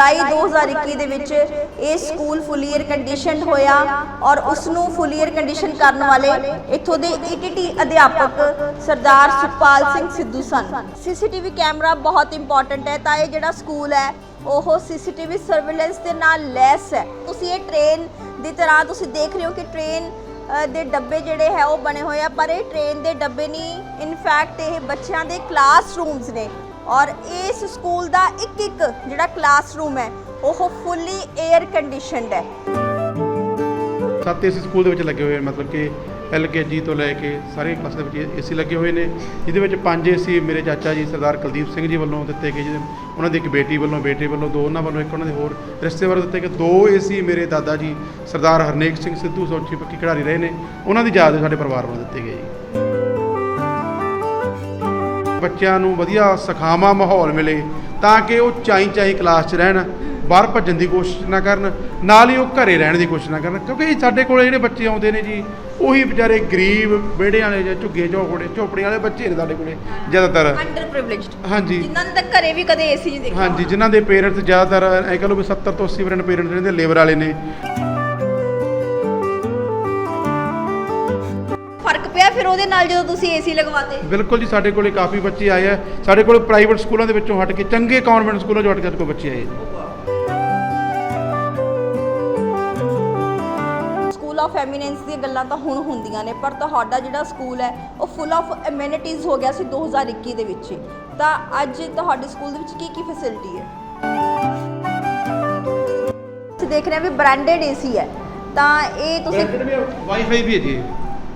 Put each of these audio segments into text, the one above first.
ਜੁਲਾਈ 2021 ਦੇ ਵਿੱਚ ਇਹ ਸਕੂਲ ਫੁੱਲੀ 에ਅਰ ਕੰਡੀਸ਼ਨਡ ਹੋਇਆ ਔਰ ਉਸ ਨੂੰ ਫੁੱਲੀ 에ਅਰ ਕੰਡੀਸ਼ਨ ਕਰਨ ਵਾਲੇ ਇੱਥੋਂ ਦੇ ਈਟੀਟੀ ਅਧਿਆਪਕ ਸਰਦਾਰ ਸੁਖਪਾਲ ਸਿੰਘ ਸਿੱਧੂ ਸਨ। ਸੀਸੀਟੀਵੀ ਕੈਮਰਾ ਬਹੁਤ ਇੰਪੋਰਟੈਂਟ ਹੈ ਤਾਂ ਇਹ ਜਿਹੜਾ ਸਕੂਲ ਹੈ, ਉਹ ਸੀਸੀਟੀਵੀ ਸਰਵੇਲੈਂਸ ਦੇ ਨਾਲ ਲੈਸ ਹੈ। ਤੁਸੀਂ ਇਹ ਟ੍ਰੇਨ ਦੀ ਤਰ੍ਹਾਂ ਤੁਸੀਂ ਦੇਖ ਰਹੇ ਹੋ ਕਿ ਟ੍ਰੇਨ ਦੇ ਡੱਬੇ ਜਿਹੜੇ ਹੈ ਉਹ ਬਣੇ ਹੋਏ ਆ, ਪਰ ਇਹ ਟ੍ਰੇਨ ਦੇ ਡੱਬੇ ਨਹੀਂ ਇਨਫੈਕਟ ਇਹ ਬੱਚਿਆਂ ਦੇ ਕਲਾਸਰੂਮਸ ਨੇ। ਔਰ ਇਸ ਸਕੂਲ ਦਾ ਇੱਕ ਇੱਕ ਜਿਹੜਾ ਕਲਾਸਰੂਮ ਹੈ, ਉਹ ਫੁੱਲੀ 에ਅਰ ਕੰਡੀਸ਼ਨਡ ਹੈ। ਸੱਤ ਏਸੀ ਸਕੂਲ ਦੇ ਵਿੱਚ ਲੱਗੇ ਹੋਏ ਮਤਲਬ ਕਿ ਐਲਕੇਜੀ ਤੋਂ ਲੈ ਕੇ ਸਾਰੇ ਕਲਾਸ ਦੇ ਵਿੱਚ ਏਸੀ ਲੱਗੇ ਹੋਏ ਨੇ। ਜਿਹਦੇ ਵਿੱਚ ਪੰਜ ਏਸੀ ਮੇਰੇ ਚਾਚਾ ਜੀ, ਸਰਦਾਰ ਕੁਲਦੀਪ ਸਿੰਘ ਜੀ ਵੱਲੋਂ ਦਿੱਤੇ ਗਏ ਜਿਹਦੇ ਉਹਨਾਂ ਦੀ ਇੱਕ ਬੇਟੀ ਵੱਲੋਂ, ਬੇਟੇ ਵੱਲੋਂ, ਦੋ ਉਹਨਾਂ ਵੱਲੋਂ, ਇੱਕ ਉਹਨਾਂ ਦੇ ਹੋਰ ਰਿਸ਼ਤੇਦਾਰ ਦਿੱਤੇ ਗਏ। ਦੋ ਏਸੀ ਮੇਰੇ ਦਾਦਾ ਜੀ, ਸਰਦਾਰ ਹਰਨੇਕ ਸਿੰਘ ਸਿੱਧੂ, ਸੌਚੀ ਪੱਕੀ ਖਿਡਾਰੀ ਰਹੇ ਨੇ। ਉਹਨਾਂ ਦੀ ਯਾਦ ਸਾਡੇ ਪਰਿਵਾਰ ਵੱਲੋਂ ਦਿੱਤੇ ਗਏ ਜੀ ਬੱਚਿਆਂ ਨੂੰ ਵਧੀਆ ਸਿਖਾਵਾਂ ਮਾਹੌਲ ਮਿਲੇ ਤਾਂ ਕਿ ਉਹ ਚਾਈ ਚਾਈ ਕਲਾਸ 'ਚ ਰਹਿਣ ਬਾਹਰ ਭੱਜਣ ਦੀ ਕੋਸ਼ਿਸ਼ ਨਾ ਕਰਨ ਨਾਲ ਹੀ ਉਹ ਘਰੇ ਰਹਿਣ ਦੀ ਕੋਸ਼ਿਸ਼ ਨਾ ਕਰਨ। ਕਿਉਂਕਿ ਸਾਡੇ ਕੋਲੇ ਜਿਹੜੇ ਬੱਚੇ ਆਉਂਦੇ ਨੇ ਜੀ ਉਹੀ ਵਿਚਾਰੇ ਗਰੀਬ ਵਿਹੜੇ ਵਾਲੇ ਜਾਂ ਝੁੱਗੇ ਝੋਪੜੇ ਝੋਪੜੀਆਂ ਵਾਲੇ ਬੱਚੇ ਨੇ ਸਾਡੇ ਕੋਲੇ ਜ਼ਿਆਦਾਤਰ। ਅੰਡਰ ਪ੍ਰਿਵਿਲੇਜਡ ਹਾਂਜੀ। ਜਿਨ੍ਹਾਂ ਤਾਂ ਘਰੇ ਵੀ ਕਦੇ ਏਸੀ ਨਹੀਂ ਦੇਖਿਆ ਹਾਂਜੀ ਜਿਨ੍ਹਾਂ ਦੇ ਪੇਰੈਂਟਸ ਜ਼ਿਆਦਾਤਰ ਐ ਕਹ ਲਓ ਵੀ 70 ਤੋਂ 80% ਪੇਰੈਂਟਸ ਜਿਹੜੇ ਲੇਬਰ ਵਾਲੇ ਨੇ। ਉਹਦੇ ਨਾਲ ਜਦੋਂ ਤੁਸੀਂ ਏਸੀ ਲਗਵਾਤੇ? ਬਿਲਕੁਲ ਜੀ ਸਾਡੇ ਕੋਲੇ ਕਾਫੀ ਬੱਚੇ ਆਏ ਆ। ਸਾਡੇ ਕੋਲੇ ਪ੍ਰਾਈਵੇਟ ਸਕੂਲਾਂ ਦੇ ਵਿੱਚੋਂ ਹਟ ਕੇ ਚੰਗੇ ਕਨਵੈਂਟ ਸਕੂਲਾਂ ਚੋਂ ਹਟ ਕੇ ਕੋਲ ਬੱਚੇ ਆਏ ਸਕੂਲ ਆਫ ਐਮੀਨੈਂਸ ਦੀਆਂ ਗੱਲਾਂ ਤਾਂ ਹੁਣ ਹੁੰਦੀਆਂ ਨੇ ਪਰ ਤੁਹਾਡਾ ਜਿਹੜਾ ਸਕੂਲ ਹੈ ਉਹ ਫੁੱਲ ਆਫ ਐਮੈਨਿਟੀਜ਼ ਹੋ ਗਿਆ ਸੀ 2021 ਦੇ ਵਿੱਚ। ਤਾਂ ਅੱਜ ਤੁਹਾਡੇ ਸਕੂਲ ਦੇ ਵਿੱਚ ਕੀ ਕੀ ਫੈਸਿਲਿਟੀ ਹੈ? ਤੁਸੀਂ ਦੇਖ ਰਹੇ ਹੋ ਵੀ ਬ੍ਰਾਂਡਡ ਏਸੀ ਹੈ। ਤਾਂ ਇਹ ਤੁਸੀਂ ਵਾਈਫਾਈ ਵੀ ਹੈ ਜੀ।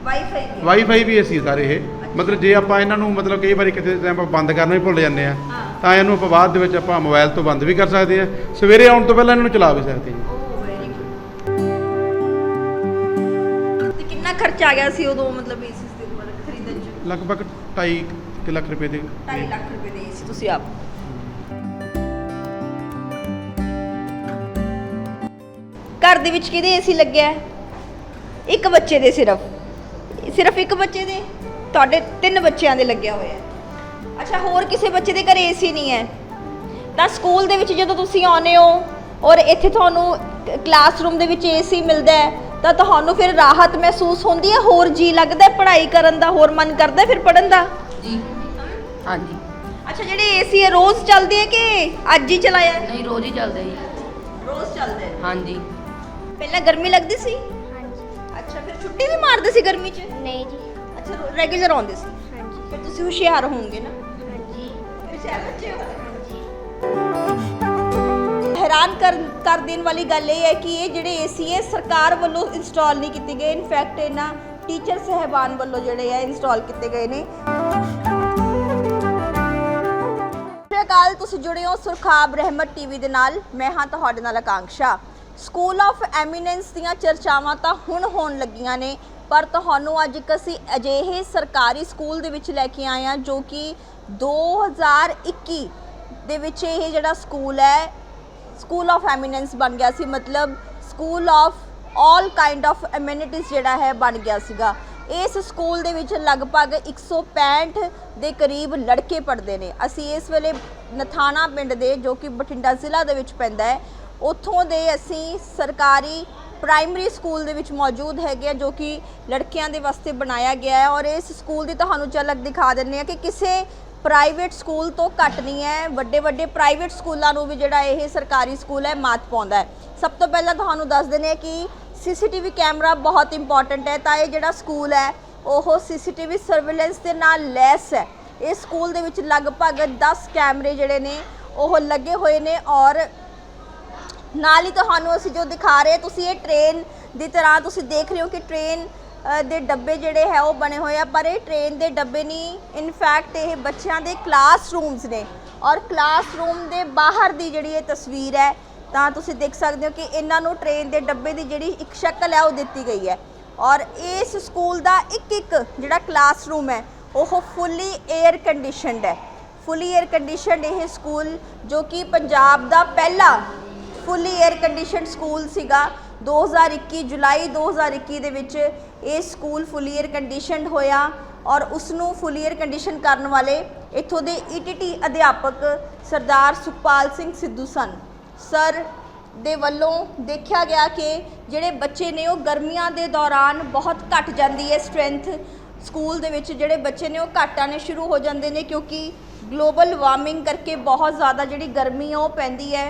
ਵਾਈਫਾਈ ਵਾਈਫਾਈ ਵੀ ਅਸੀਂ ਸਾਰੇ ਇਹ। ਮਤਲਬ ਜੇ ਆਪਾਂ ਇਹਨਾਂ ਨੂੰ ਮਤਲਬ ਕਈ ਵਾਰੀ ਕਿਤੇ ਟਾਈਮ ਆਪਾਂ ਬੰਦ ਕਰਨਾ ਹੀ ਭੁੱਲ ਜਾਂਦੇ ਆ। ਤਾਂ ਇਹਨੂੰ ਆਪਾਂ ਬਾਅਦ ਦੇ ਵਿੱਚ ਆਪਾਂ ਮੋਬਾਈਲ ਤੋਂ ਬੰਦ ਵੀ ਕਰ ਸਕਦੇ ਆ। ਸਵੇਰੇ ਆਉਣ ਤੋਂ ਪਹਿਲਾਂ ਇਹਨਾਂ ਨੂੰ ਚਲਾ ਵੀ ਸਕਦੇ ਜੀ ਤੇ ਕਿੰਨਾ ਖਰਚਾ ਆ ਗਿਆ ਸੀ ਉਦੋਂ ਮਤਲਬ ਏਸੀ ਦੇ ਉੱਪਰ ਖਰੀਦਣ ਚ? ਲਗਭਗ 2.5 ਲੱਖ ਰੁਪਏ ਦੇ 2.5 ਲੱਖ ਰੁਪਏ ਦੇ ਏਸੀ ਤੁਸੀਂ ਆਪ। ਘਰ ਦੇ ਵਿੱਚ ਕਿਹਦੇ ਏਸੀ ਲੱਗਿਆ? ਹੈ ਇੱਕ ਬੱਚੇ ਦੇ ਸਿਰਫ। ਸਿਰਫ ਇੱਕ ਬੱਚੇ ਦੇ? ਤੁਹਾਡੇ ਤਿੰਨ ਬੱਚਿਆਂ ਦੇ ਲੱਗਿਆ ਹੋਇਆ ਹੈ। ਅੱਛਾ ਹੋਰ ਕਿਸੇ ਬੱਚੇ ਦੇ ਘਰੇ ਏਸੀ ਨਹੀਂ ਹੈ? ਤਾਂ ਸਕੂਲ ਦੇ ਵਿੱਚ ਜਦੋਂ ਤੁਸੀਂ ਆਉਂਦੇ ਹੋ ਔਰ ਇੱਥੇ ਤੁਹਾਨੂੰ ਕਲਾਸਰੂਮ ਦੇ ਵਿੱਚ ਏਸੀ ਮਿਲਦਾ ਹੈ ਤਾਂ ਤੁਹਾਨੂੰ ਫਿਰ ਰਾਹਤ ਮਹਿਸੂਸ ਹੁੰਦੀ ਹੈ? ਹੋਰ ਜੀ ਲੱਗਦਾ ਪੜ੍ਹਾਈ ਕਰਨ ਦਾ ਹੋਰ ਮਨ ਕਰਦਾ ਫਿਰ ਪੜਨ ਦਾ? ਜੀ। ਹਾਂਜੀ। ਅੱਛਾ ਜਿਹੜੇ ਏਸੀ ਹੈ ਰੋਜ਼ ਚੱਲਦੇ ਹੈ ਕਿ ਅੱਜ ਹੀ ਚਲਾਇਆ? ਨਹੀਂ ਰੋਜ਼ ਹੀ ਚੱਲਦਾ ਜੀ। ਰੋਜ਼ ਚੱਲਦੇ ਹਾਂਜੀ। ਪਹਿਲਾਂ ਗਰਮੀ ਲੱਗਦੀ ਸੀ? ਅੱਛਾ ਫਿਰ ਛੁੱਟੀ ਵੀ ਮਾਰਦੇ ਸੀ ਗਰਮੀ 'ਚ? ਨਹੀਂ ਜੀ। ਅੱਛਾ ਰੈਗੂਲਰ ਆਉਂਦੇ ਸੀ। ਹਾਂਜੀ। ਫਿਰ ਤੁਸੀਂ ਹੁਸ਼ਿਆਰ ਹੋਵੋਗੇ ਨਾ? ਹਾਂਜੀ। ਹੁਸ਼ਿਆਰ ਬੱਚੇ ਹੋ? ਹਾਂਜੀ। ਹੈਰਾਨ ਕਰ ਕਰ ਦੇਣ ਵਾਲੀ ਗੱਲ ਇਹ ਹੈ ਕਿ ਇਹ ਜਿਹੜੇ ਏਸੀ ਹੈ ਸਰਕਾਰ ਵੱਲੋਂ ਇੰਸਟਾਲ ਨਹੀਂ ਕੀਤੇ ਗਏ। ਇਨਫੈਕਟ ਇਹਨਾਂ ਟੀਚਰ ਸਹਿਬਾਨ ਵੱਲੋਂ ਜਿਹੜੇ ਆ ਇੰਸਟਾਲ ਕੀਤੇ ਗਏ ਨੇ। ਸਤਿ ਸ਼੍ਰੀ ਅਕਾਲ ਤੁਸੀਂ ਜੁੜੇ ਹੋ ਸੁਰਖਾਬ ਰਹਿਮਤ ਟੀਵੀ ਦੇ ਨਾਲ। ਮੈਂ ਹਾਂ ਤੁਹਾਡੇ ਨਾਲ ਆਕਾਂक्षा ਸਕੂਲ ਆਫ ਐਮੀਨੈਂਸ ਦੀਆਂ ਚਰਚਾਵਾਂ ਤਾਂ ਹੁਣ ਹੋਣ ਲੱਗੀਆਂ ਨੇ, ਪਰ ਤੁਹਾਨੂੰ ਅੱਜ ਇੱਕ ਅਸੀਂ ਅਜਿਹੇ ਸਰਕਾਰੀ ਸਕੂਲ ਦੇ ਵਿੱਚ ਲੈ ਕੇ ਆਏ ਹਾਂ ਜੋ ਕਿ 2021 ਦੇ ਵਿੱਚ ਇਹ ਜਿਹੜਾ ਸਕੂਲ ਹੈ ਸਕੂਲ ਆਫ ਐਮੀਨੈਂਸ ਬਣ ਗਿਆ ਸੀ। ਮਤਲਬ school of all kind of amenities ਜਿਹੜਾ ਹੈ ਬਣ ਗਿਆ ਸੀਗਾ। ਇਸ ਸਕੂਲ ਦੇ ਵਿੱਚ ਲਗਭਗ 165 ਦੇ ਕਰੀਬ ਲੜਕੇ ਪੜ੍ਹਦੇ ਨੇ। ਅਸੀਂ ਇਸ ਵੇਲੇ ਨਥਾਣਾ ਪਿੰਡ ਦੇ, ਜੋ ਕਿ ਬਠਿੰਡਾ ਜ਼ਿਲ੍ਹਾ ਦੇ ਵਿੱਚ ਪੈਂਦਾ ਹੈ ਉੱਥੋਂ ਦੇ ਅਸੀਂ ਸਰਕਾਰੀ ਪ੍ਰਾਇਮਰੀ ਸਕੂਲ ਦੇ ਵਿੱਚ ਮੌਜੂਦ ਹੈਗੇ ਆ, ਜੋ ਕਿ ਲੜਕੀਆਂ ਦੇ ਵਾਸਤੇ ਬਣਾਇਆ ਗਿਆ ਹੈ ਔਰ ਇਸ ਸਕੂਲ ਦੀ ਤੁਹਾਨੂੰ ਝਲਕ ਦਿਖਾ ਦਿੰਨੇ ਆ ਕਿ ਕਿਸੇ ਪ੍ਰਾਈਵੇਟ ਸਕੂਲ ਤੋਂ ਘੱਟ ਨਹੀਂ ਹੈ। ਵੱਡੇ ਵੱਡੇ ਪ੍ਰਾਈਵੇਟ ਸਕੂਲਾਂ ਨੂੰ ਵੀ ਜਿਹੜਾ ਇਹ ਸਰਕਾਰੀ ਸਕੂਲ ਹੈ, ਮਾਤ ਪਾਉਂਦਾ ਹੈ। ਸਭ ਤੋਂ ਪਹਿਲਾਂ ਤੁਹਾਨੂੰ ਦੱਸ ਦਿੰਦੇ ਆ ਕਿ ਸੀਸੀਟੀਵੀ ਕੈਮਰਾ ਬਹੁਤ ਇੰਪੋਰਟੈਂਟ ਹੈ, ਤਾਂ ਇਹ ਜਿਹੜਾ ਸਕੂਲ ਹੈ, ਉਹ ਸੀਸੀਟੀਵੀ ਸਰਵੇਲੈਂਸ ਦੇ ਨਾਲ ਲੈਸ ਹੈ। ਇਸ ਸਕੂਲ ਦੇ ਵਿੱਚ ਲਗਭਗ 10 ਕੈਮਰੇ ਜਿਹੜੇ ਨੇ, ਉਹ ਲੱਗੇ ਹੋਏ ਨੇ ਔਰ ਨਾਲ ਹੀ ਤੁਹਾਨੂੰ ਅਸੀਂ ਜੋ ਦਿਖਾ ਰਹੇ ਤੁਸੀਂ ਇਹ ਟ੍ਰੇਨ ਦੀ ਤਰ੍ਹਾਂ ਤੁਸੀਂ ਦੇਖ ਰਹੇ ਹੋ ਕਿ ਟ੍ਰੇਨ ਦੇ ਡੱਬੇ ਜਿਹੜੇ ਹੈ ਉਹ ਬਣੇ ਹੋਏ ਆ, ਪਰ ਇਹ ਟ੍ਰੇਨ ਦੇ ਡੱਬੇ ਨਹੀਂ ਇਨਫੈਕਟ ਇਹ ਬੱਚਿਆਂ ਦੇ ਕਲਾਸਰੂਮਸ ਨੇ ਔਰ ਕਲਾਸਰੂਮ ਦੇ ਬਾਹਰ ਦੀ ਜਿਹੜੀ ਇਹ ਤਸਵੀਰ ਹੈ, ਤਾਂ ਤੁਸੀਂ ਦੇਖ ਸਕਦੇ ਹੋ ਕਿ ਇਹਨਾਂ ਨੂੰ ਟ੍ਰੇਨ ਦੇ ਡੱਬੇ ਦੀ ਜਿਹੜੀ ਇੱਕ ਸ਼ਕਲ ਹੈ ਉਹ ਦਿੱਤੀ ਗਈ ਹੈ ਔਰ ਇਸ ਸਕੂਲ ਦਾ ਇੱਕ ਇੱਕ ਜਿਹੜਾ ਕਲਾਸਰੂਮ ਹੈ, ਉਹ ਫੁੱਲੀ 에ਅਰ ਕੰਡੀਸ਼ਨਡ ਹੈ। ਫੁੱਲੀ 에ਅਰ ਕੰਡੀਸ਼ਨਡ ਇਹ ਸਕੂਲ ਜੋ ਕਿ ਪੰਜਾਬ ਦਾ ਪਹਿਲਾ ਫੁੱਲੀ 에ਅਰ ਕੰਡੀਸ਼ਨਡ ਸਕੂਲ ਸੀਗਾ 2021 ਜੁਲਾਈ 2021 ਦੇ ਵਿੱਚ ਇਹ ਸਕੂਲ ਫੁੱਲੀ 에ਅਰ ਕੰਡੀਸ਼ਨਡ ਹੋਇਆ ਔਰ ਉਸ ਨੂੰ ਫੁੱਲੀ 에ਅਰ ਕੰਡੀਸ਼ਨ ਕਰਨ ਵਾਲੇ ਇੱਥੋਂ ਦੇ ਈਟੀਟੀ ਅਧਿਆਪਕ ਸਰਦਾਰ ਸੁਖਪਾਲ ਸਿੰਘ ਸਿੱਧੂ ਸਨ। ਸਰ ਦੇ ਵੱਲੋਂ ਦੇਖਿਆ ਗਿਆ ਕਿ ਜਿਹੜੇ ਬੱਚੇ ਨੇ ਉਹ ਗਰਮੀਆਂ ਦੇ ਦੌਰਾਨ ਬਹੁਤ ਘਟ ਜਾਂਦੀ ਹੈ ਸਟਰੈਂਥ ਸਕੂਲ ਦੇ ਵਿੱਚ। ਜਿਹੜੇ ਬੱਚੇ ਨੇ ਉਹ ਘਟ ਆਣੇ ਸ਼ੁਰੂ ਹੋ ਜਾਂਦੇ ਨੇ ਕਿਉਂਕਿ ਗਲੋਬਲ ਵਾਰਮਿੰਗ ਕਰਕੇ ਬਹੁਤ ਜ਼ਿਆਦਾ ਜਿਹੜੀ ਗਰਮੀ ਆ ਉਹ ਪੈਂਦੀ ਹੈ।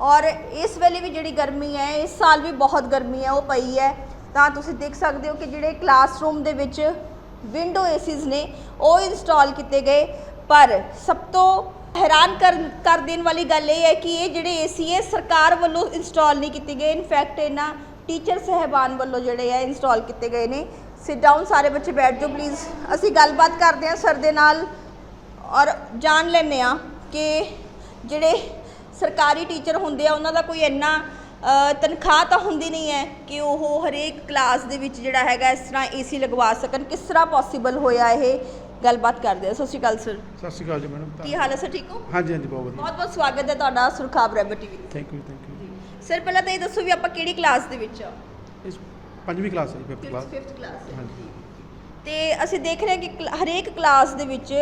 ਔਰ ਇਸ ਵੇਲੇ ਵੀ ਜਿਹੜੀ ਗਰਮੀ ਹੈ, ਇਸ ਸਾਲ ਵੀ ਬਹੁਤ ਗਰਮੀ ਹੈ, ਉਹ ਪਈ ਹੈ। ਤਾਂ ਤੁਸੀਂ ਦੇਖ ਸਕਦੇ ਹੋ ਕਿ ਜਿਹੜੇ ਕਲਾਸਰੂਮ ਦੇ ਵਿੱਚ ਵਿੰਡੋ ਏਸੀਜ਼ ਨੇ, ਉਹ ਇੰਸਟਾਲ ਕੀਤੇ ਗਏ। ਪਰ ਸਭ ਤੋਂ ਹੈਰਾਨ ਕਰ ਕਰ ਦੇਣ ਵਾਲੀ ਗੱਲ ਇਹ ਹੈ ਕਿ ਇਹ ਜਿਹੜੇ ਏਸੀ ਹੈ, ਸਰਕਾਰ ਵੱਲੋਂ ਇੰਸਟਾਲ ਨਹੀਂ ਕੀਤੇ ਗਏ। ਇਨਫੈਕਟ ਇਹਨਾਂ ਟੀਚਰ ਸਹਿਬਾਨ ਵੱਲੋਂ ਜਿਹੜੇ ਹੈ ਇੰਸਟਾਲ ਕੀਤੇ ਗਏ ਨੇ। ਸਿਟ ਡਾਊਨ ਸਾਰੇ ਬੱਚੇ ਬੈਠ ਜਾਓ ਪਲੀਜ਼ ਅਸੀਂ ਗੱਲਬਾਤ ਕਰਦੇ ਹਾਂ ਸਰ ਦੇ ਨਾਲ ਔਰ ਜਾਣ ਲੈਂਦੇ ਆ ਕਿ ਜਿਹੜੇ ਸਰਕਾਰੀ ਟੀਚਰ ਹੁੰਦੇ ਆ ਉਹਨਾਂ ਦਾ ਕੋਈ ਇੰਨਾ ਤਨਖਾਹ ਤਾਂ ਹੁੰਦੀ ਨਹੀਂ ਹੈ ਕਿ ਉਹ ਹਰੇਕ ਕਲਾਸ ਦੇ ਵਿੱਚ ਜਿਹੜਾ ਹੈਗਾ ਇਸ ਤਰ੍ਹਾਂ ਏਸੀ ਲਗਵਾ ਸਕਣ। ਕਿਸ ਤਰ੍ਹਾਂ ਪੋਸੀਬਲ ਹੋਇਆ ਇਹ? ਗੱਲਬਾਤ ਕਰਦੇ ਆ ਸਤਿ ਸ਼੍ਰੀ ਅਕਾਲ ਸਰ ਸਤਿ ਸ਼੍ਰੀ ਅਕਾਲ ਜੀ ਮੈਡਮ ਕੀ ਹਾਲ ਹੈ ਸਰ ਠੀਕ ਹੋ? ਹਾਂਜੀ ਹਾਂਜੀ ਬਹੁਤ ਵਧੀਆ। ਬਹੁਤ ਬਹੁਤ ਸਵਾਗਤ ਹੈ ਤੁਹਾਡਾ ਸੁਰਖਾਬ ਰੈਬਰ TV thank you thank you sir ਪਹਿਲਾਂ ਤਾਂ ਇਹ ਦੱਸੋ ਵੀ ਆਪਾਂ ਕਿਹੜੀ ਕਲਾਸ ਦੇ ਵਿੱਚ ਆ? ਇਸ ਪੰਜਵੀਂ ਕਲਾਸ ਹੈ ਜੀ 5th ਕਲਾਸ। 5th ਕਲਾਸ ਹਾਂਜੀ। ਤੇ ਅਸੀਂ ਦੇਖ ਰਹੇ ਹਾਂ ਕਿ ਹਰੇਕ ਕਲਾਸ ਦੇ ਵਿੱਚ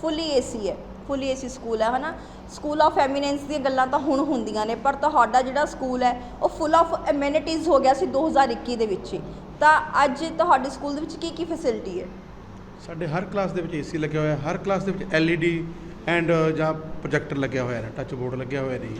ਫੁੱਲੀ ਏਸੀ ਹੈ। ਫੁੱਲੀ ਏਸੀ ਸਕੂਲ ਹੈ ਹਨਾ? ਸਕੂਲ ਆਫ ਐਮੀਨੈਂਸ ਦੀਆਂ ਗੱਲਾਂ ਤਾਂ ਹੁਣ ਹੁੰਦੀਆਂ ਨੇ ਪਰ ਤੁਹਾਡਾ ਜਿਹੜਾ ਸਕੂਲ ਹੈ ਉਹ ਫੁੱਲ ਆਫ ਐਮੈਨਿਟੀਜ਼ ਹੋ ਗਿਆ ਸੀ 2021 ਦੇ ਵਿੱਚ ਹੀ। ਤਾਂ ਅੱਜ ਤੁਹਾਡੇ ਸਕੂਲ ਦੇ ਵਿੱਚ ਕੀ ਕੀ ਫੈਸਿਲਿਟੀ ਹੈ? ਸਾਡੇ ਹਰ ਕਲਾਸ ਦੇ ਵਿੱਚ ਏਸੀ ਲੱਗਿਆ ਹੋਇਆ ਹਰ ਕਲਾਸ ਦੇ ਵਿੱਚ LED ਐਂਡ ਜਾਂ ਪ੍ਰੋਜੈਕਟਰ ਲੱਗਿਆ ਹੋਇਆ ਹੈ ਟੱਚ ਬੋਰਡ ਲੱਗਿਆ ਹੋਇਆ ਜੀ।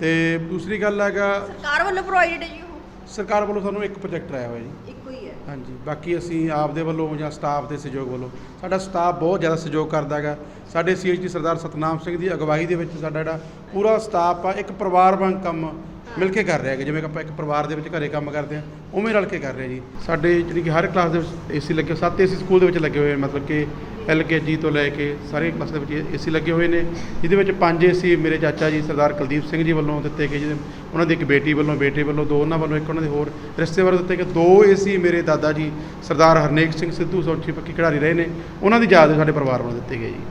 ਤੇ ਦੂਸਰੀ ਗੱਲ ਹੈਗਾ ਸਰਕਾਰ ਵੱਲੋਂ ਪ੍ਰੋਵਾਈਡਡ ਹੈ ਜੀ ਉਹ? ਸਰਕਾਰ ਵੱਲੋਂ ਸਾਨੂੰ ਇੱਕ ਪ੍ਰੋਜੈਕਟਰ ਆਇਆ ਹੋਇਆ ਜੀ। ਇੱਕੋ ਹੀ ਹੈ। ਹਾਂਜੀ, ਬਾਕੀ ਅਸੀਂ ਆਪ ਦੇ ਵੱਲੋਂ ਜਾਂ ਸਟਾਫ ਦੇ ਸਹਿਯੋਗ ਵੱਲੋਂ, ਸਾਡਾ ਸਟਾਫ ਬਹੁਤ ਜ਼ਿਆਦਾ ਸਹਿਯੋਗ ਕਰਦਾ ਹੈਗਾ। ਸਾਡੇ ਸੀਐਚਡੀ ਸਰਦਾਰ ਸਤਨਾਮ ਸਿੰਘ ਦੀ ਅਗਵਾਈ ਦੇ ਵਿੱਚ ਸਾਡਾ ਜਿਹੜਾ ਪੂਰਾ ਸਟਾਫ ਆ, ਇੱਕ ਪਰਿਵਾਰ ਵਾਂਗ ਕੰਮ ਮਿਲ ਕੇ ਕਰ ਰਿਹਾ ਹੈ ਜਿਵੇਂ ਕਿ ਆਪਾਂ ਇੱਕ ਪਰਿਵਾਰ ਦੇ ਵਿੱਚ ਘਰੇ ਕੰਮ ਕਰਦੇ ਆ ਉਵੇਂ ਰਲ ਕੇ ਕਰ ਰਹੇ ਜੀ। ਸਾਡੇ ਜਿਹੜੀ ਕਿ ਹਰ ਕਲਾਸ ਦੇ ਵਿੱਚ ਏਸੀ ਲੱਗੇ ਸੱਤ ਏਸੀ ਸਕੂਲ ਦੇ ਵਿੱਚ ਲੱਗੇ ਹੋਏ ਮਤਲਬ ਕਿ ਐਲਕੇਜੀ ਤੋਂ ਲੈ ਕੇ ਸਾਰੇ ਕਲਾਸ ਦੇ ਵਿੱਚ ਏਸੀ ਲੱਗੇ ਹੋਏ ਨੇ। ਜਿਹਦੇ ਵਿੱਚ ਪੰਜ ਏਸੀ ਮੇਰੇ ਚਾਚਾ ਜੀ ਸਰਦਾਰ ਕੁਲਦੀਪ ਸਿੰਘ ਜੀ ਵੱਲੋਂ ਦਿੱਤੇ ਗਏ ਜਿਹਦੇ ਉਹਨਾਂ ਦੀ ਇੱਕ ਬੇਟੀ ਵੱਲੋਂ, ਬੇਟੇ ਵੱਲੋਂ, ਦੋ ਉਹਨਾਂ ਵੱਲੋਂ, ਇੱਕ ਉਹਨਾਂ ਦੇ ਹੋਰ ਰਿਸ਼ਤੇਦਾਰ ਦਿੱਤੇ ਗਏ। ਦੋ ਏਸੀ ਮੇਰੇ ਦਾਦਾ ਜੀ ਸਰਦਾਰ ਹਰਨੇਕ ਸਿੰਘ ਸਿੱਧੂ ਸੌਂਚੀ ਪੱਕੀ ਖਿਡਾਰੀ ਰਹੇ ਨੇ। ਉਹਨਾਂ ਦੀ ਯਾਦ ਸਾਡੇ ਪਰਿਵਾਰ ਵੱਲੋਂ ਦਿੱਤੇ ਗਏ ਜੀ।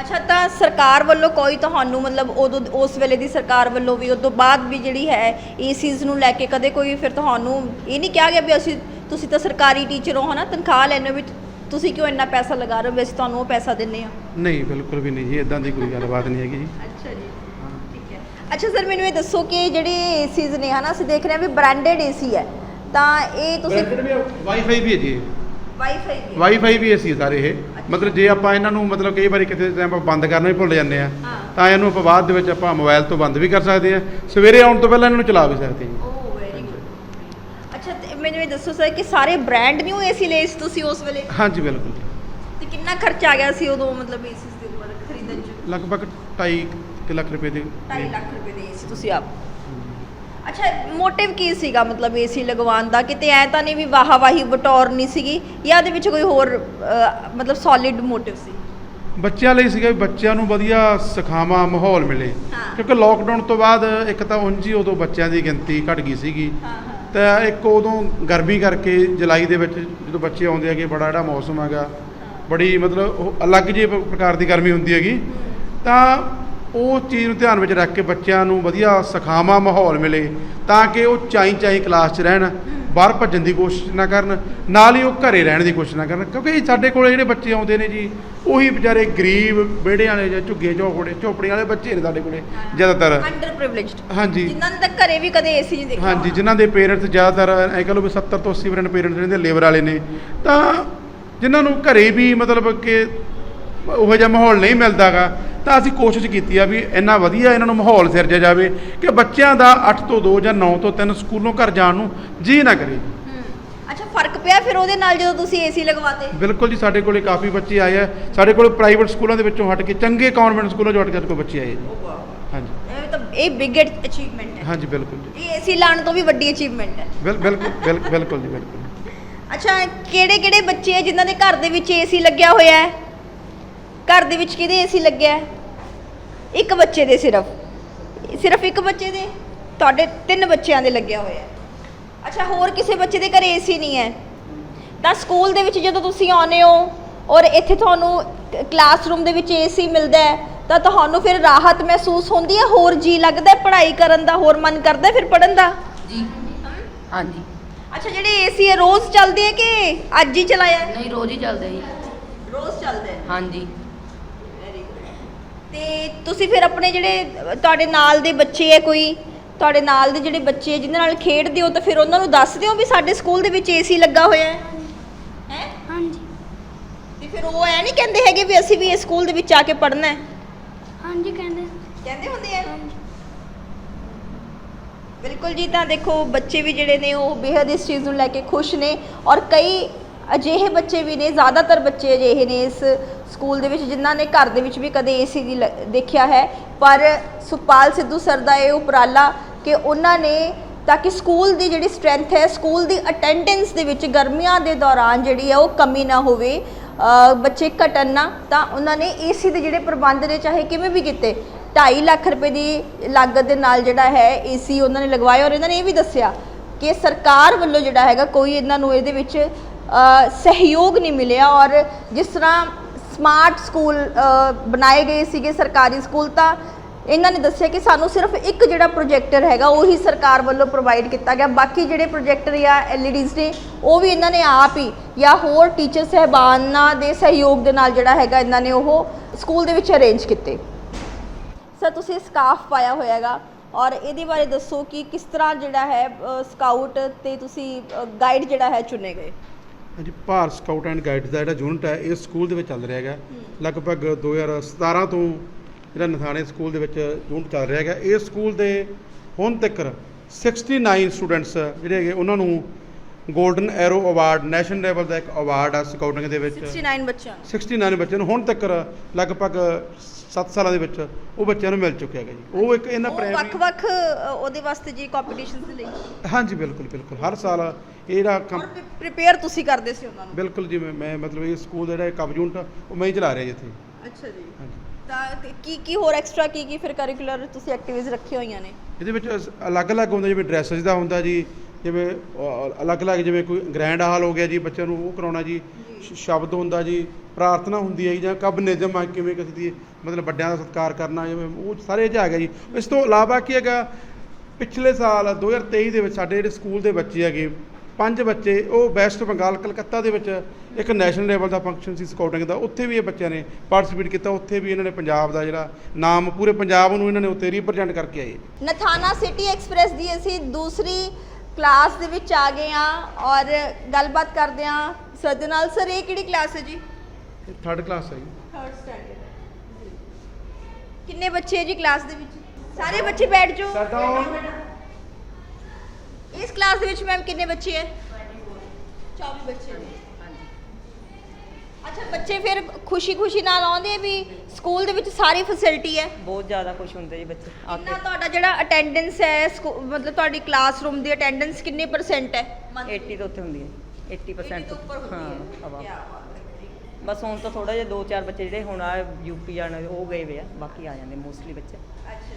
ਅੱਛਾ, ਤਾਂ ਸਰਕਾਰ ਵੱਲੋਂ ਕੋਈ ਤੁਹਾਨੂੰ ਮਤਲਬ ਉਦੋਂ ਉਸ ਵੇਲੇ ਦੀ ਸਰਕਾਰ ਵੱਲੋਂ ਵੀ ਉਦੋਂ ਬਾਅਦ ਵੀ ਜਿਹੜੀ ਹੈ ਏਸੀਜ਼ ਨੂੰ ਲੈ ਕੇ ਕਦੇ ਕੋਈ ਫਿਰ ਤੁਹਾਨੂੰ ਇਹ ਨਹੀਂ ਕਿਹਾ ਗਿਆ ਵੀ ਅਸੀਂ ਤੁਸੀਂ ਤਾਂ ਸਰਕਾਰੀ ਟੀਚਰ ਹੋ ਹਨਾ, ਤਨਖਾਹ ਲੈਣੇ ਵਿੱਚ ਤੁਸੀਂ ਕਿਉਂ ਇੰਨਾ ਪੈਸਾ ਲਗਾ ਰਹੇ ਹੋ ਵੀ ਅਸੀਂ ਤੁਹਾਨੂੰ ਉਹ ਪੈਸਾ ਦਿੰਨੇ ਆ? ਨਹੀਂ ਬਿਲਕੁਲ ਵੀ ਨਹੀਂ ਜੀ ਇਦਾਂ ਦੀ ਕੋਈ ਗੱਲਬਾਤ ਨਹੀਂ ਹੈਗੀ ਜੀ। ਅੱਛਾ ਜੀ। ਠੀਕ ਹੈ। ਅੱਛਾ ਸਰ ਮੈਨੂੰ ਇਹ ਦੱਸੋ ਕਿ ਜਿਹੜੇ ਏਸੀਜ਼ ਨੇ ਹਨਾ ਅਸੀਂ ਦੇਖ ਰਹੇ ਹਾਂ ਵੀ ਬ੍ਰਾਂਡਡ ਏਸੀ ਹੈ। ਤਾਂ ਇਹ ਤੁਸੀਂ ਵਾਈਫਾਈ ਵੀ ਹੈ ਜੀ ਵਾਈਫਾਈ ਵੀ ਹੈ। ਵਾਈਫਾਈ ਵੀ ਅਸੀਂ ਸਾਰੇ ਇਹ। ਮਤਲਬ ਜੇ ਆਪਾਂ ਇਹਨਾਂ ਨੂੰ ਮਤਲਬ ਕਈ ਵਾਰੀ ਕਿਤੇ ਟਾਈਮ ਆਪਾਂ ਬੰਦ ਕਰਨਾ ਵੀ ਭੁੱਲ ਜਾਂਦੇ ਆ ਹਾਂ। ਤਾਂ ਇਹਨੂੰ ਆਪਾਂ ਬਾਅਦ ਦੇ ਵਿੱਚ ਆਪਾਂ ਮੋਬਾਈਲ ਤੋਂ ਬੰਦ ਵੀ ਕਰ ਸਕਦੇ ਆ ਸਵੇਰੇ ਆਉਣ ਤੋਂ ਪਹਿਲਾਂ ਇਹਨਾਂ ਨੂੰ ਚਲਾ ਵੀ ਸਕਦੇ ਹਾਂ ਓਹ ਵੈਰੀ ਗੁੱਡ ਅੱਛਾ ਤੇ ਮੈਨੂੰ ਦੱਸੋ ਸਰ ਕਿ ਸਾਰੇ ਬ੍ਰਾਂਡ ਨਿਊ ਏਸੀ ਲਏ ਸੀ ਤੁਸੀਂ ਉਸ ਵੇਲੇ? ਹਾਂਜੀ ਬਿਲਕੁਲ ਤੇ ਕਿੰਨਾ ਖਰਚਾ ਆ ਗਿਆ ਸੀ ਉਦੋਂ ਮਤਲਬ ਏਸੀਸ ਦੇ ਉੱਪਰ ਖਰੀਦਣ ਚ? ਲਗਭਗ 2.5 ਲੱਖ ਰੁਪਏ ਦੇ 2.5 ਲੱਖ ਰੁਪਏ ਦੇ ਏਸੀ ਤੁਸੀਂ ਆਪ। ਅੱਛਾ ਮੋਟਿਵ ਕੀ ਸੀਗਾ ਮਤਲਬ ਏਸੀ ਲਗਵਾਉਣ ਦਾ? ਕਿਤੇ ਐ ਤਾਂ ਨਹੀਂ ਵੀ ਵਾਹਾ ਵਾਹੀ ਬਟੌਰ ਨਹੀਂ ਸੀਗੀ? ਜਾਂ ਦੇ ਵਿੱਚ ਕੋਈ ਹੋਰ ਮਤਲਬ ਸੋਲਿਡ ਮੋਟਿਵ ਸੀ? ਬੱਚਿਆਂ ਲਈ ਸੀਗਾ ਵੀ ਬੱਚਿਆਂ ਨੂੰ ਵਧੀਆ ਸਿਖਾਵਾਂ ਮਾਹੌਲ ਮਿਲੇ। ਕਿਉਂਕਿ ਲੋਕਡਾਊਨ ਤੋਂ ਬਾਅਦ ਇੱਕ ਤਾਂ ਉਂਝ ਹੀ ਉਦੋਂ ਬੱਚਿਆਂ ਦੀ ਗਿਣਤੀ ਘਟ ਗਈ ਸੀਗੀ। ਤਾਂ ਇੱਕ ਉਦੋਂ ਗਰਮੀ ਕਰਕੇ ਜੁਲਾਈ ਦੇ ਵਿੱਚ ਜਦੋਂ ਬੱਚੇ ਆਉਂਦੇ ਹੈਗੇ, ਬੜਾ ਜਿਹੜਾ ਮੌਸਮ ਹੈਗਾ, ਬੜੀ ਮਤਲਬ ਉਹ ਅਲੱਗ ਜਿਹੀ ਪ੍ਰਕਾਰ ਦੀ ਗਰਮੀ ਹੁੰਦੀ ਹੈਗੀ। ਤਾਂ ਉਹ ਚੀਜ਼ ਨੂੰ ਧਿਆਨ ਵਿੱਚ ਰੱਖ ਕੇ ਬੱਚਿਆਂ ਨੂੰ ਵਧੀਆ ਸਿਖਾਵਾਂ ਮਾਹੌਲ ਮਿਲੇ, ਤਾਂ ਕਿ ਉਹ ਚਾਈ ਚਾਈ ਕਲਾਸ 'ਚ ਰਹਿਣ। ਬਾਹਰ ਭੱਜਣ ਦੀ ਕੋਸ਼ਿਸ਼ ਨਾ ਕਰਨ ਨਾਲ ਹੀ ਉਹ ਘਰੇ ਰਹਿਣ ਦੀ ਕੋਸ਼ਿਸ਼ ਨਾ ਕਰਨ ਕਿਉਂਕਿ ਸਾਡੇ ਕੋਲੇ ਜਿਹੜੇ ਬੱਚੇ ਆਉਂਦੇ ਨੇ ਜੀ ਉਹੀ ਵਿਚਾਰੇ ਗਰੀਬ ਵਿਹੜੇ ਵਾਲੇ ਜਾਂ ਝੁੱਗੇ ਝੋਪੜੇ ਝੋਪੜੀਆਂ ਵਾਲੇ ਬੱਚੇ ਨੇ ਸਾਡੇ ਕੋਲੇ ਜ਼ਿਆਦਾਤਰ। ਅੰਡਰ ਪ੍ਰਿਵਿਲੇਜਡ ਹਾਂਜੀ। ਜਿਨ੍ਹਾਂ ਤਾਂ ਘਰੇ ਵੀ ਕਦੇ ਏਸੀ ਨਹੀਂ ਦੇਖਿਆ ਹਾਂਜੀ ਜਿਨ੍ਹਾਂ ਦੇ ਪੇਰੈਂਟਸ ਜ਼ਿਆਦਾਤਰ ਐ ਕਹ ਲਓ ਵੀ 70 ਤੋਂ 80% ਪੇਰੈਂਟਸ ਜਿਹੜੇ ਲੇਬਰ ਵਾਲੇ ਨੇ। ਤਾਂ ਜਿਨ੍ਹਾਂ ਨੂੰ ਘਰੇ ਵੀ ਮਤਲਬ ਕਿ ਉਹੋ ਜਿਹਾ ਮਾਹੌਲ ਨਹੀਂ ਮਿਲਦਾਗਾ ਤਾਂ ਅਸੀਂ ਕੋਸ਼ਿਸ਼ ਕੀਤੀ ਆ ਵੀ ਇੰਨਾ ਵਧੀਆ ਇਹਨਾਂ ਨੂੰ ਮਾਹੌਲ ਸਿਰਜਿਆ ਜਾਵੇ ਕਿ ਬੱਚਿਆਂ ਦਾ 8 ਤੋਂ 2 ਜਾਂ 9 ਤੋਂ 3 ਸਕੂਲੋਂ ਘਰ ਜਾਣ ਨੂੰ ਜੀ ਨਾ ਕਰੇ। ਹੂੰ। ਅੱਛਾ ਫ਼ਰਕ ਪਿਆ ਫਿਰ ਉਹਦੇ ਨਾਲ ਜਦੋਂ ਤੁਸੀਂ ਏਸੀ ਲਗਵਾਤੇ? ਬਿਲਕੁਲ ਜੀ ਸਾਡੇ ਕੋਲੇ ਕਾਫੀ ਬੱਚੇ ਆਏ ਆ। ਸਾਡੇ ਕੋਲ ਪ੍ਰਾਈਵੇਟ ਸਕੂਲਾਂ ਦੇ ਵਿੱਚੋਂ ਹਟ ਕੇ ਚੰਗੇ ਕਨਵੈਂਟ ਸਕੂਲਾਂ ਚੋਂ ਹਟ ਕੇ ਕੋਲ ਬੱਚੇ ਆਏ ਜੀ ਹਾਂਜੀ। ਇਹ ਤਾਂ ਇਹ ਬਿਗ ਅਚੀਵਮੈਂਟ ਹੈ। ਹਾਂਜੀ ਬਿਲਕੁਲ ਜੀ। ਇਹ ਏਸੀ ਲਾਉਣ ਤੋਂ ਵੀ ਵੱਡੀ ਅਚੀਵਮੈਂਟ ਹੈ। ਬਿਲ- ਬਿਲਕੁਲ ਬਿਲ- ਬਿਲਕੁਲ ਜੀ ਬਿਲਕੁਲ। ਅੱਛਾ ਕਿਹੜੇ ਕਿਹੜੇ ਬੱਚੇ ਆ ਜਿਨ੍ਹਾਂ ਦੇ ਘਰ ਦੇ ਵਿੱਚ ਏਸੀ ਲੱਗਿਆ ਹੋਇਆ ਹੈ? ਘਰ ਦੇ ਵਿੱਚ ਕਿਹਦੇ ਏਸੀ ਲੱਗਿਆ ਹੈ? ਇੱਕ ਬੱਚੇ ਦੇ ਸਿਰਫ। ਸਿਰਫ ਇੱਕ ਬੱਚੇ ਦੇ? ਤੁਹਾਡੇ ਤਿੰਨ ਬੱਚਿਆਂ ਦੇ ਲੱਗਿਆ ਹੋਇਆ ਹੈ। ਅੱਛਾ ਹੋਰ ਕਿਸੇ ਬੱਚੇ ਦੇ ਘਰ ਏਸੀ ਨਹੀਂ ਹੈ? ਤਾਂ ਸਕੂਲ ਦੇ ਵਿੱਚ ਜਦੋਂ ਤੁਸੀਂ ਆਉਂਦੇ ਹੋ ਔਰ ਇੱਥੇ ਤੁਹਾਨੂੰ ਕਲਾਸਰੂਮ ਦੇ ਵਿੱਚ ਏਸੀ ਮਿਲਦਾ ਹੈ ਤਾਂ ਤੁਹਾਨੂੰ ਫਿਰ ਰਾਹਤ ਮਹਿਸੂਸ ਹੁੰਦੀ ਹੈ? ਹੋਰ ਜੀ ਲੱਗਦਾ ਹੈ ਪੜ੍ਹਾਈ ਕਰਨ ਦਾ ਹੋਰ ਮਨ ਕਰਦਾ ਹੈ ਫਿਰ ਪੜ੍ਹਨ ਦਾ? ਜੀ। ਹਾਂਜੀ। ਅੱਛਾ ਜਿਹੜੇ ਏਸੀ ਹੈ ਰੋਜ਼ ਚੱਲਦੇ ਹੈ ਕਿ ਅੱਜ ਹੀ ਚਲਾਇਆ ਹੈ? ਨਹੀਂ ਰੋਜ਼ ਹੀ ਚੱਲਦੇ ਜੀ। ਰੋਜ਼ ਚੱਲਦੇ ਹੈ? ਹਾਂਜੀ। ਤੁਸੀਂ ਫਿਰ ਆਪਣੇ ਜਿਹੜੇ ਤੁਹਾਡੇ ਨਾਲ ਦੇ ਬੱਚੇ ਹੈ ਕੋਈ? ਤੁਹਾਡੇ ਨਾਲ ਦੇ ਜਿਹੜੇ ਬੱਚੇ ਹੈ, ਜਿਨ੍ਹਾਂ ਨਾਲ ਖੇਡਦੇ ਹੋ ਤਾਂ ਫਿਰ ਉਹਨਾਂ ਨੂੰ ਦੱਸਦੇ ਹੋ ਵੀ ਸਾਡੇ ਸਕੂਲ ਦੇ ਵਿੱਚ ਏਸੀ ਲੱਗਾ ਹੋਇਆ ਹੈ। ਹੈ? ਹਾਂਜੀ। ਤੇ ਫਿਰ ਉਹ ਐ ਨਹੀਂ ਕਹਿੰਦੇ ਹੈਗੇ ਵੀ ਅਸੀਂ ਵੀ ਇਸ ਸਕੂਲ ਦੇ ਵਿੱਚ ਆ ਕੇ ਪੜ੍ਹਨਾ ਹੈ? ਹਾਂਜੀ ਕਹਿੰਦੇ। ਕਹਿੰਦੇ ਹੁੰਦੇ ਆ? ਬਿਲਕੁਲ ਜੀ ਤਾਂ ਦੇਖੋ ਬੱਚੇ ਵੀ ਜਿਹੜੇ ਨੇ ਉਹ ਬੇहद ਇਸ ਚੀਜ਼ ਨੂੰ ਲੈ ਕੇ ਖੁਸ਼ ਨੇ ਔਰ ਕਈ ਅਜਿਹੇ ਬੱਚੇ ਵੀ ਨੇ ਜ਼ਿਆਦਾਤਰ ਬੱਚੇ ਅਜਿਹੇ ਨੇ ਇਸ ਸਕੂਲ ਦੇ ਵਿੱਚ ਜਿਨ੍ਹਾਂ ਨੇ ਘਰ ਦੇ ਵਿੱਚ ਵੀ ਕਦੇ ਏਸੀ ਦੀ ਲ- ਦੇਖਿਆ ਹੈ, ਪਰ ਸੁਖਪਾਲ ਸਿੱਧੂ ਸਰ ਦਾ ਇਹ ਉਪਰਾਲਾ ਕਿ ਉਹਨਾਂ ਨੇ ਤਾਂ ਕਿ ਸਕੂਲ ਦੀ ਜਿਹੜੀ ਸਟਰੈਂਥ ਹੈ, ਸਕੂਲ ਦੀ ਅਟੈਂਡੈਂਸ ਦੇ ਵਿੱਚ ਗਰਮੀਆਂ ਦੇ ਦੌਰਾਨ ਜਿਹੜੀ ਹੈ ਉਹ ਕਮੀ ਨਾ ਹੋਵੇ ਬੱਚੇ ਘਟਣ ਨਾ, ਤਾਂ ਉਹਨਾਂ ਨੇ ਏਸੀ ਦੇ ਜਿਹੜੇ ਪ੍ਰਬੰਧ ਨੇ, ਚਾਹੇ ਕਿਵੇਂ ਵੀ ਕੀਤੇ 2.5 ਲੱਖ ਰੁਪਏ ਦੀ ਲਾਗਤ ਦੇ ਨਾਲ ਜਿਹੜਾ ਹੈ ਏਸੀ ਉਹਨਾਂ ਨੇ ਲਗਵਾਇਆ ਔਰ ਇਹਨਾਂ ਨੇ ਇਹ ਵੀ ਦੱਸਿਆ ਕਿ ਸਰਕਾਰ ਵੱਲੋਂ ਜਿਹੜਾ ਹੈਗਾ ਕੋਈ ਇਹਨਾਂ ਨੂੰ ਇਹਦੇ ਵਿੱਚ ਸਹਿਯੋਗ ਨਹੀਂ ਮਿਲਿਆ ਔਰ ਜਿਸ ਤਰ੍ਹਾਂ ਸਮਾਰਟ ਸਕੂਲ ਬਣਾਏ ਗਏ ਸੀਗੇ ਸਰਕਾਰੀ ਸਕੂਲ ਤਾਂ। ਇਹਨਾਂ ਨੇ ਦੱਸਿਆ ਕਿ ਸਾਨੂੰ ਸਿਰਫ ਇੱਕ ਜਿਹੜਾ ਪ੍ਰੋਜੈਕਟਰ ਹੈਗਾ, ਉਹੀ ਸਰਕਾਰ ਵੱਲੋਂ ਪ੍ਰੋਵਾਈਡ ਕੀਤਾ ਗਿਆ। ਬਾਕੀ ਜਿਹੜੇ ਪ੍ਰੋਜੈਕਟਰ ਜਾਂ ਐਲਈਡੀਜ਼ ਨੇ, ਉਹ ਵੀ ਇਹਨਾਂ ਨੇ ਆਪ ਹੀ, ਜਾਂ ਹੋਰ ਟੀਚਰ ਸਹਿਬਾਨਾਂ ਦੇ ਸਹਿਯੋਗ ਦੇ ਨਾਲ ਜਿਹੜਾ ਹੈਗਾ ਇਹਨਾਂ ਨੇ ਉਹ ਸਕੂਲ ਦੇ ਵਿੱਚ ਅਰੇਂਜ ਕੀਤੇ। ਸਰ ਤੁਸੀਂ ਸਕਾਫ ਪਾਇਆ ਹੋਇਆ ਹੈਗਾ ਔਰ ਇਹਦੇ ਬਾਰੇ ਦੱਸੋ ਕਿ ਕਿਸ ਤਰ੍ਹਾਂ ਜਿਹੜਾ ਹੈ ਸਕਾਊਟ ਤੇ ਤੁਸੀਂ ਗਾਈਡ ਜਿਹੜਾ ਹੈ ਚੁਣੇ ਗਏ। ਹਾਂਜੀ ਭਾਰਤ ਸਕਾਊਟ ਐਂਡ ਗਾਈਡਸ ਦਾ ਜਿਹੜਾ ਯੂਨਿਟ ਹੈ ਇਹ ਸਕੂਲ ਦੇ ਵਿੱਚ ਚੱਲ ਰਿਹਾ ਹੈਗਾ। ਲਗਭਗ 2017 ਤੋਂ ਜਿਹੜਾ ਨਥਾਣੇ ਸਕੂਲ ਦੇ ਵਿੱਚ ਯੂਨਿਟ ਚੱਲ ਰਿਹਾ ਹੈਗਾ। ਇਹ ਸਕੂਲ ਦੇ ਹੁਣ ਤੱਕ 69 ਸਟੂਡੈਂਟਸ ਜਿਹੜੇ ਹੈਗੇ ਉਹਨਾਂ ਨੂੰ golden arrow award national level ਦਾ ਇੱਕ ਅਵਾਰਡ ਆ ਸਕਾਊਟਿੰਗ ਦੇ ਵਿੱਚ। 69 ਬੱਚਿਆਂ ਨੂੰ। 69 ਬੱਚਿਆਂ ਨੂੰ। ਹੁਣ ਤੱਕ ਲਗਭਗ 7 ਸਾਲਾਂ ਦੇ ਵਿੱਚ ਉਹ ਬੱਚਿਆਂ ਨੂੰ ਮਿਲ ਚੁੱਕਿਆ ਹੈਗਾ ਜੀ। ਉਹ ਇੱਕ ਇਹਨਾਂ ਉਹ ਪ੍ਰਾਇਮਰੀ ਵੱਖ-ਵੱਖ ਉਹਦੇ ਵਾਸਤੇ ਜੀ ਕੰਪੀਟੀਸ਼ਨਸ ਦੇ ਲਈ। ਹਾਂਜੀ ਬਿਲਕੁਲ ਬਿਲਕੁਲ। ਹਰ ਸਾਲ ਇਹ ਜਿਹੜਾ ਕੰਮ ਔਰ ਪ੍ਰਿਪੇਅਰ ਤੁਸੀਂ ਕਰਦੇ ਸੀ ਉਹਨਾਂ ਨੂੰ? ਬਿਲਕੁਲ ਜਿਵੇਂ ਮੈਂ ਮਤਲਬ ਇਹ ਸਕੂਲ ਜਿਹੜਾ ਕਬ ਯੂਨਿਟ ਆ, ਉਹ ਮੈਂ ਹੀ ਚਲਾ ਰਿਹਾ ਜੀ ਇੱਥੇ। ਅੱਛਾ ਜੀ। ਹਾਂਜੀ। ਤਾਂ ਤੇ ਕੀ ਕੀ ਹੋਰ ਐਕਸਟਰਾ ਕੀ ਕੀ ਫਿਰ ਕਰਿਕੂਲਰ ਤੁਸੀਂ ਐਕਟੀਵਿਟੀਜ਼ ਰੱਖੀਆਂ ਹੋਈਆਂ ਨੇ? ਇਹਦੇ ਵਿੱਚ ਅਸ- ਅਲੱਗ-ਅਲੱਗ ਹੁੰਦਾ ਜਿਵੇਂ ਡਰੈਸਸ ਦਾ ਹੁੰਦਾ ਜੀ ਜਿਵੇਂ ਅਲੱਗ-ਅਲੱਗ ਜਿਵੇਂ ਕੋਈ ਗ੍ਰੈਂਡ ਹਾਲ ਹੋ ਗਿਆ ਜੀ ਬੱਚਿਆਂ ਨੂੰ ਉਹ ਕਰਾਉਣਾ ਜੀ ਸ਼ਬਦ ਹੁੰਦਾ ਜੀ ਪ੍ਰਾਰਥਨਾ ਹੁੰਦੀ ਹੈ ਜੀ, ਕਬ ਨਿਯਮ ਆ ਕਿਵੇਂ ਕਿਸੇ ਦੀ ਮਤਲਬ ਵੱਡਿਆਂ ਦਾ ਸਤਿਕਾਰ ਕਰਨਾ ਜਿਵੇਂ ਉਹ ਸਾਰੇ 'ਚ ਆ ਗਿਆ ਜੀ। ਇਸ ਤੋਂ ਇਲਾਵਾ ਕੀ ਹੈਗਾ ਪਿਛਲੇ ਸਾਲ 2023 ਦੇ ਵਿੱਚ ਸਾਡੇ ਜਿਹੜੇ ਸਕੂਲ ਦੇ ਬੱਚੇ ਹੈਗੇ ਪੰਜ ਬੱਚੇ ਉਹ ਵੈਸਟ ਬੰਗਾਲ ਕਲਕੱਤਾ ਦੇ ਵਿੱਚ ਇੱਕ ਨੈਸ਼ਨਲ ਲੈਵਲ ਦਾ ਫੰਕਸ਼ਨ ਸੀ ਸਕਾਊਟਿੰਗ ਦਾ ਉੱਥੇ ਵੀ ਇਹ ਬੱਚਿਆਂ ਨੇ ਪਾਰਟਿਸਿਪੇਟ ਕੀਤਾ ਉੱਥੇ ਵੀ ਇਹਨਾਂ ਨੇ ਪੰਜਾਬ ਦਾ ਜਿਹੜਾ ਨਾਮ ਪੂਰੇ ਪੰਜਾਬ ਨੂੰ ਇਹਨਾਂ ਨੇ ਉੱਥੇ ਰਿਪਰੈਜ਼ੈਂਟ ਕਰਕੇ ਆਏ। ਨਥਾਨਾ ਸਿਟੀ ਐਕਸਪ੍ਰੈਸ ਦੀ ਅਸੀਂ ਦੂਸਰੀ ਕਲਾਸ ਦੇ ਵਿੱਚ ਆ ਗਏ ਆ ਔਰ ਗੱਲਬਾਤ ਕਰਦੇ ਆ ਸਰ ਦੇ ਨਾਲ ਸਰ ਇਹ ਕਿਹੜੀ ਕਲਾਸ ਹੈ ਜੀ? ਥਰਡ ਕਲਾਸ ਹੈ ਜੀ। ਥਰਡ ਸਟੈਂਡਰਡ ਕਿੰਨੇ ਬੱਚੇ ਹੈ ਜੀ ਕਲਾਸ ਦੇ ਵਿੱਚ? ਸਾਰੇ ਬੱਚੇ ਬੈਠ ਜਾਓ। ਇਸ ਕਲਾਸ ਦੇ ਵਿੱਚ ਮੈਮ ਕਿੰਨੇ ਬੱਚੇ ਹੈ? 24 ਬੱਚੇ ਨੇ। ਅੱਛਾ ਬੱਚੇ ਫਿਰ ਖੁਸ਼ੀ-ਖੁਸ਼ੀ ਨਾਲ ਆਉਂਦੇ ਵੀ ਸਕੂਲ ਦੇ ਵਿੱਚ ਸਾਰੀ ਫੈਸਿਲਿਟੀ ਹੈ? ਬਹੁਤ ਜ਼ਿਆਦਾ ਖੁਸ਼ ਹੁੰਦੇ ਜੀ ਬੱਚੇ ਆ ਕਿੰਨਾ ਤੁਹਾਡਾ ਜਿਹੜਾ ਅਟੈਂਡੈਂਸ ਹੈ ਸਕੂ- ਮਤਲਬ ਤੁਹਾਡੀ ਕਲਾਸਰੂਮ ਦੀ ਅਟੈਂਡੈਂਸ ਕਿੰਨੇ ਪਰਸੈਂਟ ਹੈ? 80 ਤੋਂ ਉੱਥੇ ਹੁੰਦੀ ਹੈ 80% ਤੋਂ ਉੱਪਰ ਹੁੰਦੀ ਹਾਂ? ਹਵਾ। ਬਸ ਹੁਣ ਤਾਂ ਥੋੜਾ ਜਿਹਾ ਦੋ ਚਾਰ ਬੱਚੇ ਜਿਹੜੇ ਹੁਣ ਆ ਯੂਪੀ ਜਾਣ ਉਹ ਗਏ ਵੇ ਆ ਬਾਕੀ ਆ ਜਾਂਦੇ ਮੋਸਟਲੀ ਬੱਚੇ।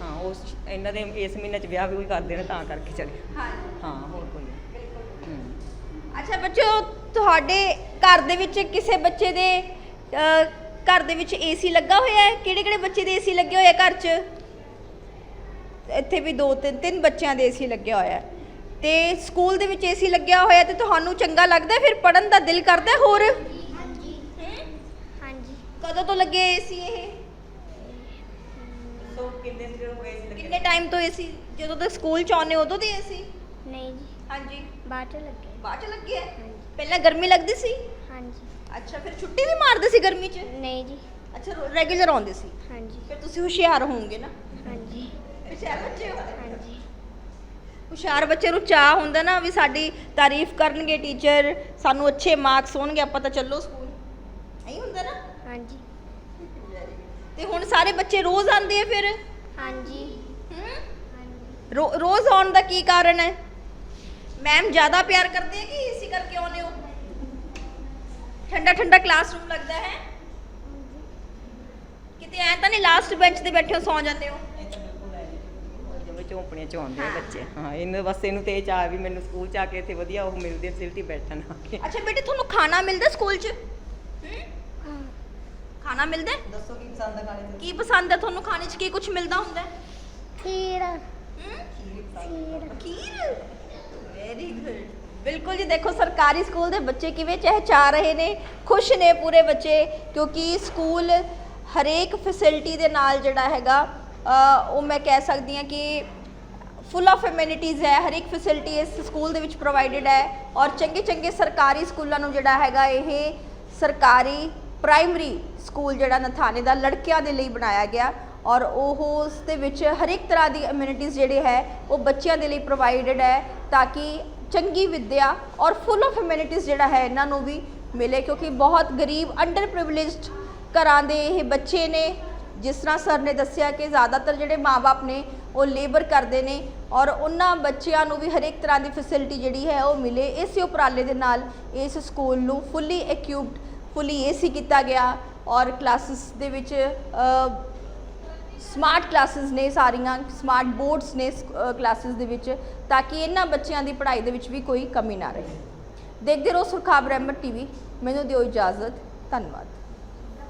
ਹਾਂ ਉਸ ਇਹਨਾਂ ਦੇ ਇਸ ਮਹੀਨੇ ਚ ਵਿਆਹ ਵੀ ਕੋਈ ਕਰਦੇ ਨੇ ਤਾਂ ਕਰਕੇ ਚਲੇ। ਹਾਂ ਹਾਂ ਹੋਰ ਕੋਈ ਨਹੀਂ ਅੱਛਾ ਬੱਚੋ ਤੁਹਾਡੇ ਘਰ ਦੇ ਵਿੱਚ ਕਿਸੇ ਬੱਚੇ ਦੇ ਅਹ, ਘਰ ਦੇ ਵਿੱਚ ਏਸੀ ਲੱਗਾ ਹੋਇਆ ਹੈ? ਕਿਹੜੇ ਕਿਹੜੇ ਬੱਚੇ ਦੇ ਏਸੀ ਲੱਗੇ ਹੋਏ ਆ ਘਰ 'ਚ? ਇੱਥੇ ਵੀ ਦੋ ਤਿੰਨ ਤਿੰਨ ਬੱਚਿਆਂ ਦੇ ਏਸੀ ਲੱਗਿਆ ਹੋਇਆ ਹੈ। ਤੇ ਸਕੂਲ ਦੇ ਵਿੱਚ ਏਸੀ ਲੱਗਿਆ ਹੋਇਆ ਤੇ ਤੁਹਾਨੂੰ ਚੰਗਾ ਲੱਗਦਾ ਹੈ? ਫਿਰ ਪੜਨ ਦਾ ਦਿਲ ਕਰਦਾ ਹੈ ਹੋਰ? ਹਾਂਜੀ। ਹਾਂਜੀ। ਕਦੋਂ ਤੋਂ ਲੱਗੇ ਏਸੀ ਇਹ? ਸੋ ਕਿੰਨੇ ਦਿਨ ਹੋਏ ਸੀ ਕਿੰਨੇ ਟਾਈਮ ਤੋਂ ਏਸੀ ਜਦੋਂ ਤੱਕ ਸਕੂਲ ਚ ਆਉਂਦੇ ਉਦੋਂ ਦੇ ਏਸੀ? ਨਹੀਂ ਜੀ। ਹਾਂਜੀ। ਬਾਅਦ ਚ ਲੱਗੇ। ਬਾਅਦ ਚ ਲੱਗੇ ਹੈ ਪਹਿਲਾਂ ਗਰਮੀ ਲੱਗਦੀ ਸੀ? ਹਾਂਜੀ। ਅੱਛਾ ਫਿਰ ਛੁੱਟੀ ਵੀ ਮਾਰਦੇ ਸੀ ਗਰਮੀ ਚ? ਨਹੀਂ ਜੀ। ਅੱਛਾ ਰੈਗੂਲਰ ਆਉਂਦੇ ਸੀ? ਹਾਂਜੀ। ਫਿਰ ਤੁਸੀਂ ਹੁਸ਼ਿਆਰ ਹੋਵੋਗੇ ਨਾ? ਹਾਂਜੀ। ਹੁਸ਼ਿਆਰ ਬੱਚੇ ਹੋ? ਹਾਂਜੀ। ਹੁਸ਼ਿਆਰ ਬੱਚੇ ਨੂੰ ਚਾਹ ਹੁੰਦਾ ਨਾ ਵੀ ਸਾਡੀ ਤਾਰੀਫ ਕਰਨਗੇ ਟੀਚਰ ਸਾਨੂੰ ਅੱਛੇ ਮਾਰਕਸ ਹੋਣਗੇ ਆਪਾਂ ਤਾਂ ਚੱਲੋ ਸਕੂਲ। ਐਂ ਹੁੰਦਾ ਨਾ? ਹਾਂਜੀ। ਤੇ ਹੁਣ ਸਾਰੇ ਬੱਚੇ ਰੋਜ਼ ਆਉਂਦੇ ਆ ਫਿਰ? ਹਾਂਜੀ। ਹੂੰ? ਹਾਂਜੀ। ਰੋ- ਰੋਜ਼ ਆਉਣ ਦਾ ਕੀ ਕਾਰਨ ਹੈ ਮੈਮ ਜ਼ਿਆਦਾ ਪਿਆਰ ਕਰਦੇ ਆ ਕਿ ਇਸੇ ਕਰਕੇ ਆਉਂਦੇ ਹੋ? ਠੰਡਾ ਠੰਡਾ ਕਲਾਸਰੂਮ ਲੱਗਦਾ ਹੈ। ਕਿਤੇ ਐ ਤਾਂ ਨਹੀਂ ਲਾਸਟ ਬੈਂਚ ਤੇ ਬੈਠੇ ਹੋ ਸੌ ਜਾਂਦੇ ਹੋ? ਜਿਵੇਂ ਝੋਂਪੜੀਆਂ ਚ ਆਉਂਦੇ ਆ ਹਾਂ। ਬੱਚੇ। ਹਾਂ ਇਹਨੂੰ ਬਸ ਇਹਨੂੰ ਤੇ ਇਹ ਚਾਹ ਵੀ ਮੈਨੂੰ ਸਕੂਲ ਚ ਆ ਕੇ ਇੱਥੇ ਵਧੀਆ ਉਹ ਮਿਲਦੀ ਹੈ ਫੈਸਿਲਿਟੀ ਬੈਠਣ ਆ ਕੇ। ਅੱਛਾ ਬੇਟੇ ਤੁਹਾਨੂੰ ਖਾਣਾ ਮਿਲਦਾ ਸਕੂਲ 'ਚ? ਹੂੰ? ਹਾਂ। ਖਾਣਾ ਮਿਲਦਾ? ਹੈ? ਦੱਸੋ ਕੀ ਪਸੰਦ ਆ ਖਾਣੇ ਕੀ ਪਸੰਦ ਹੈ ਤੁਹਾਨੂੰ ਖਾਣੇ 'ਚ? ਕੀ ਕੁਝ ਮਿਲਦਾ ਹੁੰਦਾ? ਹੈ? ਖੀਰ ਹੂੰ ਖੀਰ। ਖੀਰ? ਵੈਰੀ ਗੁੱਡ ਬਿਲਕੁਲ ਜੀ, ਦੇਖੋ ਸਰਕਾਰੀ ਸਕੂਲ ਦੇ ਬੱਚੇ ਕਿਵੇਂ ਚਹਿਚਾ ਰਹੇ ਨੇ, ਖੁਸ਼ ਨੇ ਪੂਰੇ ਬੱਚੇ, ਕਿਉਂਕਿ ਸਕੂਲ ਹਰੇਕ ਫੈਸਿਲਿਟੀ ਦੇ ਨਾਲ ਜਿਹੜਾ ਹੈਗਾ ਉਹ ਮੈਂ ਕਹਿ ਸਕਦੀ ਹਾਂ ਕਿ ਫੁੱਲ ਆਫ ਐਮਿਨਿਟੀਜ਼ ਹੈ ਹਰ ਇੱਕ ਫੈਸਿਲਿਟੀ ਇਸ ਸਕੂਲ ਦੇ ਵਿੱਚ ਪ੍ਰੋਵਾਈਡਡ ਹੈ ਔਰ ਚੰਗੇ ਚੰਗੇ ਸਰਕਾਰੀ ਸਕੂਲਾਂ ਨੂੰ ਜਿਹੜਾ ਹੈਗਾ ਇਹ ਸਰਕਾਰੀ ਪ੍ਰਾਇਮਰੀ ਸਕੂਲ ਜਿਹੜਾ ਨਥਾਣੇ ਦਾ ਲੜਕਿਆਂ ਦੇ ਲਈ ਬਣਾਇਆ ਗਿਆ। ਔਰ ਉਹ ਉਸ ਦੇ ਵਿੱਚ ਹਰੇਕ ਤਰ੍ਹਾਂ ਦੀ ਐਮਿਨਿਟੀਜ਼ ਜਿਹੜੇ ਹੈ, ਉਹ ਬੱਚਿਆਂ ਦੇ ਲਈ ਪ੍ਰੋਵਾਈਡਡ ਹੈ ਤਾਂ ਕਿ ਚੰਗੀ ਵਿੱਦਿਆ ਔਰ ਫੁੱਲ ਆਫ ਐਮਿਨਿਟੀਜ਼ ਜਿਹੜਾ ਹੈ ਇਹਨਾਂ ਨੂੰ ਵੀ ਮਿਲੇ ਕਿਉਂਕਿ ਬਹੁਤ ਗਰੀਬ ਅੰਡਰ ਪ੍ਰਿਵਿਲੇਜਡ ਘਰਾਂ ਦੇ ਇਹ ਬੱਚੇ ਨੇ। ਜਿਸ ਤਰ੍ਹਾਂ ਸਰ ਨੇ ਦੱਸਿਆ ਕਿ ਜ਼ਿਆਦਾਤਰ ਜਿਹੜੇ ਮਾਪੇ ਨੇ, ਉਹ ਲੇਬਰ ਕਰਦੇ ਨੇ ਔਰ ਉਹਨਾਂ ਬੱਚਿਆਂ ਨੂੰ ਵੀ ਹਰੇਕ ਤਰ੍ਹਾਂ ਦੀ ਫੈਸਿਲਿਟੀ ਜਿਹੜੀ ਹੈ, ਉਹ ਮਿਲੇ। ਇਸੇ ਉਪਰਾਲੇ ਦੇ ਨਾਲ ਇਸ ਸਕੂਲ ਨੂੰ ਫੁੱਲੀ ਇਕਵਿਪਡ ਫੁੱਲੀ ਏਸੀ ਕੀਤਾ ਗਿਆ ਔਰ ਕਲਾਸਿਸ ਦੇ ਵਿੱਚ ਸਮਾਰਟ ਕਲਾਸਿਸ ਨੇ ਸਾਰੀਆਂ ਸਮਾਰਟ ਬੋਰਡਸ ਨੇ ਕਲਾਸਿਸ ਦੇ ਵਿੱਚ, ਤਾਂ ਕਿ ਇਹਨਾਂ ਬੱਚਿਆਂ ਦੀ ਪੜ੍ਹਾਈ ਦੇ ਵਿੱਚ ਵੀ ਕੋਈ ਕਮੀ ਨਾ ਰਹੇ। ਦੇਖਦੇ ਰਹੋ ਸੁਰਖਾਬ ਰਹਿਮਤ ਟੀਵੀ। ਮੈਨੂੰ ਦਿਓ ਇਜਾਜ਼ਤ। ਧੰਨਵਾਦ।